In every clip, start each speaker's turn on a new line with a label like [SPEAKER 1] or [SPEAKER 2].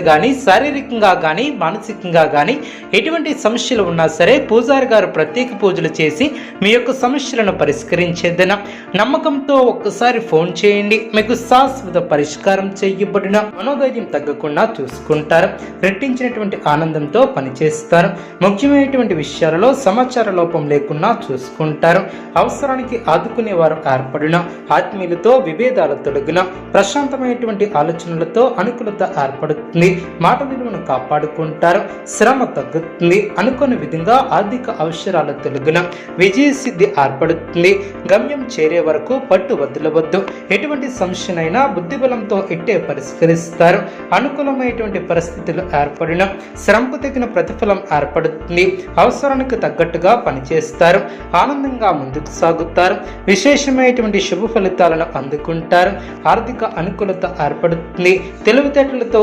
[SPEAKER 1] కానీ శారీరకంగా కానీ మానసికంగా కానీ ఎటువంటి సమస్యలు ఉన్నా సరే పూజారి గారు ప్రత్యేక పూజలు చేసి మీ యొక్క సమస్యలను పరిష్కరించేదన. నమ్మకంతో ఒక్కసారి ఫోన్ చేయండి. మీకు శాశ్వత పరిష్కారం చేయబడిన మనోధైర్యం తగ్గకుండా చూసుకుంటారు. రెట్టించినటువంటి ఆనందంతో పనిచేస్తారు. ముఖ్యమైనటువంటి విషయాలలో సమాచార లోపం లేకుండా చూసుకుంటారు. అవసరానికి ఆదుకునే వారు ఏర్పడిన ఆత్మీయులతో విభేదాలు తొలగిన ప్రశాంతమైనటువంటి ఆలోచనలతో అనుకూలత ఏర్పడుతుంది. మాట విలువను కాపాడుకుంటారు శ్రమ తగ్గుతుంది అనుకున్న విధంగా ఆర్థిక అవసరాలు తొలగిన విజయ సిద్ధి ఏర్పడుతుంది. గమ్యం చేరే వరకు పట్టు వదలవద్దు. ఎటువంటి సమస్యనైనా బుద్ధిబలంతో ఇట్టే పరిష్కరిస్తారు. అనుకూలమైనటువంటి పరిస్థితులు ఏర్పడిన శ్రమకు తగిన ప్రతిఫలం ఏర్పడుతుంది. అవసరానికి తగ్గట్టుగా పనిచేస్తారు. ఆనందంగా ముందుకు సాగుతారు. విశేషమైనటువంటి శుభ ఫలితాలను అందుకుంటారు. ఆర్థిక అనుకూలత ఏర్పడుతుంది. తెలివితేటలతో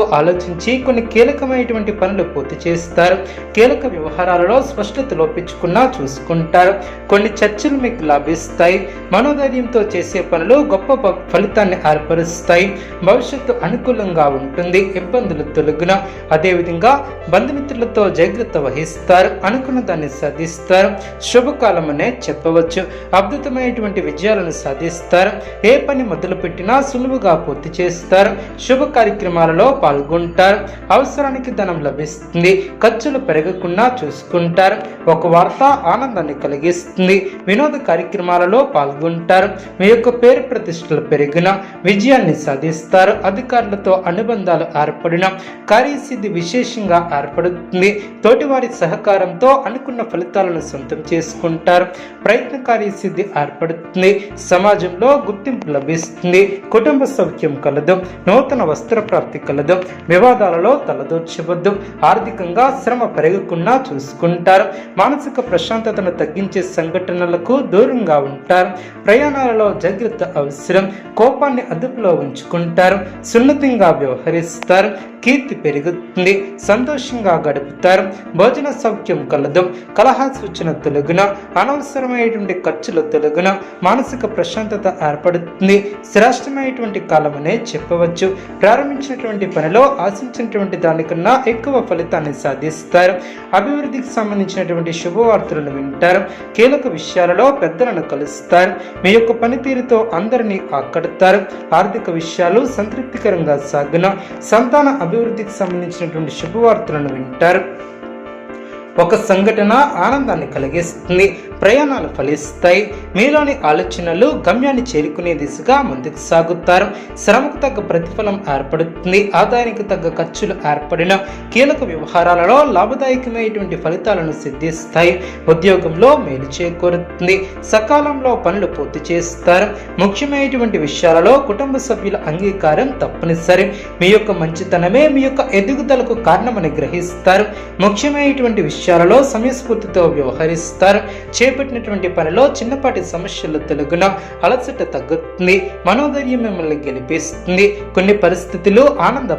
[SPEAKER 1] ఆలోచించి కొన్ని కీలకమైనటువంటి పనులు పూర్తి చేస్తారు. కీలక వ్యవహారాలలో స్పష్టత లోపించుకున్నా చూసుకుంటారు. కొన్ని చర్చలు మీకు లాభిస్తాయి. మనోధైర్యంతో చేసే పనులు గొప్ప ఫలితాన్ని ఏర్పరుస్తాయి. భవిష్యత్తు అనుకూలంగా ఉంటుంది. ఇబ్బందులు తొలగిన అదేవిధంగా బంధుమిత్రులతో జాగ్రత్త వహిస్తారు. అనుకున్న దాన్ని సాధిస్తారు. శుభకాలమనే చెప్పవచ్చు. అద్భుతమైనటువంటి విజయాలను సాధిస్తారు. ఏ పని మొదలుపెట్టినా సులువుగా పూర్తి చేస్తారు. శుభ కార్యక్రమాలలో పాల్గొంటారు. అవసరానికి ధనం లభిస్తుంది. ఖర్చులు పెరగకుండా చూసుకుంటారు. ఒక వార్త ఆనందాన్ని కలిగిస్తుంది. వినోద కార్యక్రమాలలో పాల్గొంటారు. మీ యొక్క పేరు ప్రతిష్టలు పెరిగిన విజయాన్ని సాధిస్తారు. అధికారులతో అనుబంధాలు ఏర్పడిన కార్యసిద్ధి విశేషంగా ఏర్పడుతుంది. తోటివారి సహకారంతో అనుకున్న ఫలితాలను సొంతం చేసుకుంటారు. ప్రయత్న కార్యసిద్ధి ఏర్పడుతుంది. సమాజంలో గుర్తింపు లభిస్తుంది. కుటుంబ సౌఖ్యం కలదు. నూతన వస్త్ర ప్రాప్తి కలదు వివాదాలలో తలదూర్చవద్దు. ఆర్థికంగా శ్రమ పెరగకుండా చూసుకుంటారు. మానసిక ప్రశాంతతను తగ్గించే సంఘటనలకు దూరంగా ఉంటారు. ప్రయాణాలలో జాగ్రత్త అవసరం. కోపాన్ని అదుపులో ఉంచుకుంటారు. సున్నితంగా వ్యవహరిస్తారు. కీర్తి పెరుగుతుంది. సంతోషంగా గడుపుతారు. భోజన సౌఖ్యం కలదు. కలహ సూచన తొలగున. అనవసరమైనటువంటి ఖర్చులు తొలగున. మానసిక ప్రశాంతత ఏర్పడుతుంది. శ్రేష్టమైనటువంటి కాలమనే చెప్పవచ్చు. ప్రారంభించినటువంటి పనిలో ఆశించినటువంటి దానికన్నా ఎక్కువ ఫలితాన్ని సాధిస్తారు. అభివృద్ధికి సంబంధించినటువంటి శుభవార్తలను వింటారు. కీలక విషయాలలో పెద్దలను కలుస్తారు. మీ యొక్క పనితీరుతో అందరినీ ఆకడతారు. ఆర్థిక విషయాలు సంతృప్తికరంగా సాగున. సంతాన అభివృద్ధికి సంబంధించినటువంటి శుభవార్తలను వింటారు. ఒక సంఘటన ఆనందాన్ని కలిగిస్తుంది ప్రయాణాలు ఫలిస్తాయి. మీలోని ఆలోచనలు గమ్యాన్ని చేరుకునే దిశగా ముందుకు సాగుతారు. శ్రమకు తగ్గ ప్రతిఫలం ఏర్పడుతుంది ఆదాయానికి తగ్గ ఖర్చులు ఏర్పడిన కీలక వ్యవహారాలలో లాభదాయకమైనటువంటి ఫలితాలను సిద్ధిస్తాయి. ఉద్యోగంలో మేలు చేకూరుతుంది సకాలంలో పనులు పూర్తి చేస్తారు. ముఖ్యమైనటువంటి విషయాలలో కుటుంబ సభ్యుల అంగీకారం తప్పనిసరి. మీ యొక్క మంచితనమే మీ యొక్క ఎదుగుదలకు కారణమని గ్రహిస్తారు. ముఖ్యమైనటువంటి విషయం విషయాలలో సమయస్ఫూర్తితో వ్యవహరిస్తారు. చేపట్టినటువంటి పనిలో చిన్నపాటి సమస్యలు తొలగున అలసట తగ్గుతుంది. మనోధైర్యం మిమ్మల్ని గెలిపిస్తుంది. కొన్ని పరిస్థితులు ఆనంద